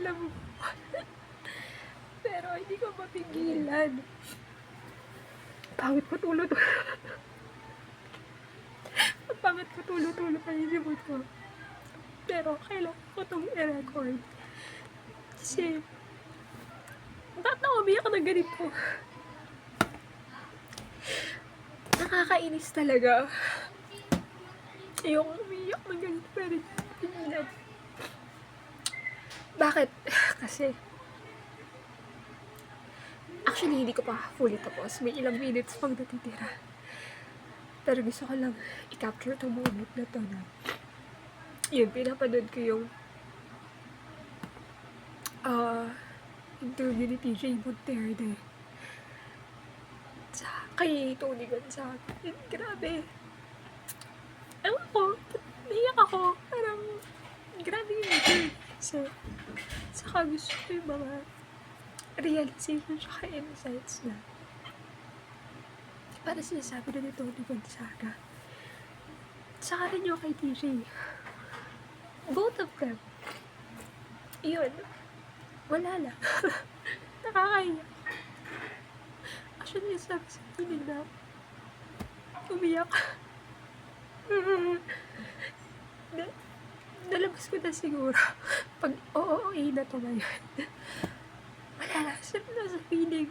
Ba? Pero hindi ko mapigilan. Pangit ko tulo-tulo. Ang pangit ko tulo-tulo pa yung ko. Pero kailangan ko itong i-record. Kasi, bakit na umiyak na ganito? Nakakainis talaga. Ayoko umiyak na ganito pero hindi Bakit? Kasi, actually hindi ko pa fully tapos. May ilang minutes pang natitira. Pero gusto ko lang i-capture itong moment na to na yun, pinapanood ko yung ah interview ni TJ Monterde sa kay Tony Gonzaga. Yun, grabe. Ewan ko, naiyak ako. Parang, grabe yung Kasi, saka gusto ko yung mga realization tsaka insights na para sinasabi na ni Tony Gonzaga. Saka rin yung kay TJ. Both of them. Yun. Wala lang. Nakakaiyak. Actually, sabi sa pinig na umiyak. na, nalabas ko na siguro. Pag oo, okay na to ngayon. Wala lang. Sabi na sa feeling.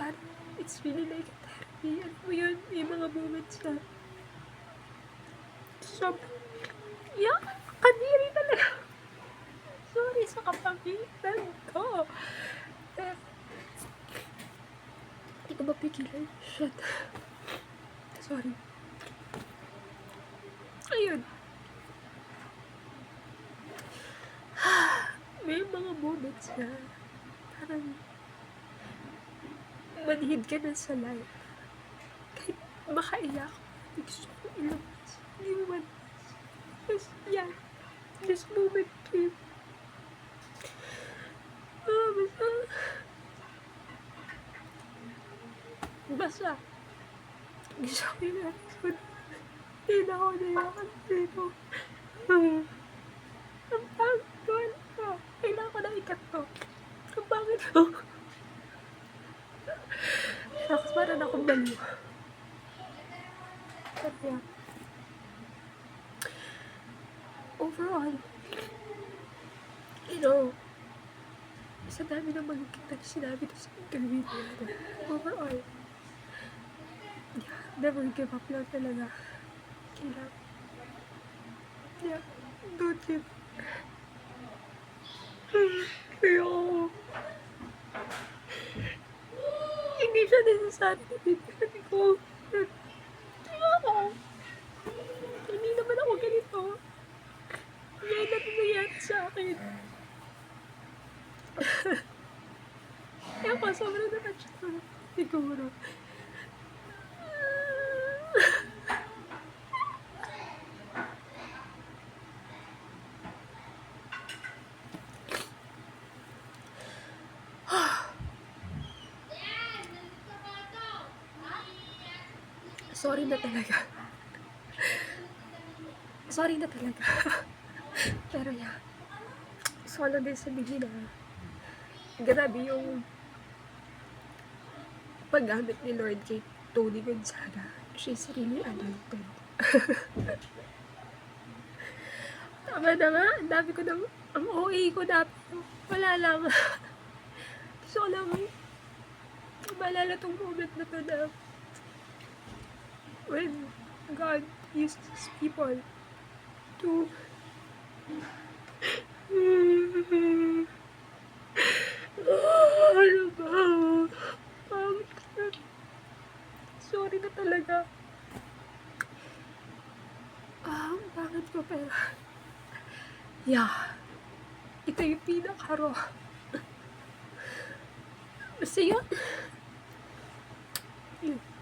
Parang it's really like a therapy. Ano mo yun? May mga moments na sobrang iyak. Kadiri talaga. Sorry sa kapagitan ko. Pero, hindi ko mapigilan. Shit. Sorry. Ayun. Moments na parang manhid ka na sa life. Kahit makaiyak, gusto ko ilabas. Hindi mo man. Just, yeah. This moment came. Ah, basta. Basta. Gusto ko episode. Hindi na ako naiyakan dito. Hmm. Ang pangit ko. Ano to? Kailangan ko na ikat to. Ang pangit ko. Shucks, parang akong baliw. But yeah. Overall, you know, sa dami ng kita na sinabi ko sa interview natin. Overall, yeah, never give up lang talaga. Kailangan. Yeah, don't give Ayoko. Siya necessary na bibigyan ko. Ayoko. Hindi naman ako ganito. Yan na nangyayari sa akin. Kaya ko, sobrang naman siya. Siguro. Sorry na talaga. Sorry na talaga. Pero yeah. Lang din sabihin na grabe yung paggamit ni Lord kay Tony Gonzaga. She's really anointed. Tama na nga. Ang dami ko na, ang OA ko dapat. Wala lang. Gusto ko lang maalala tong moment na to na when God uses people to ano ba? Na. Sorry na talaga. Ang pangit ko pero yeah. Ito yung pinaka-raw. Basta yun. Yun.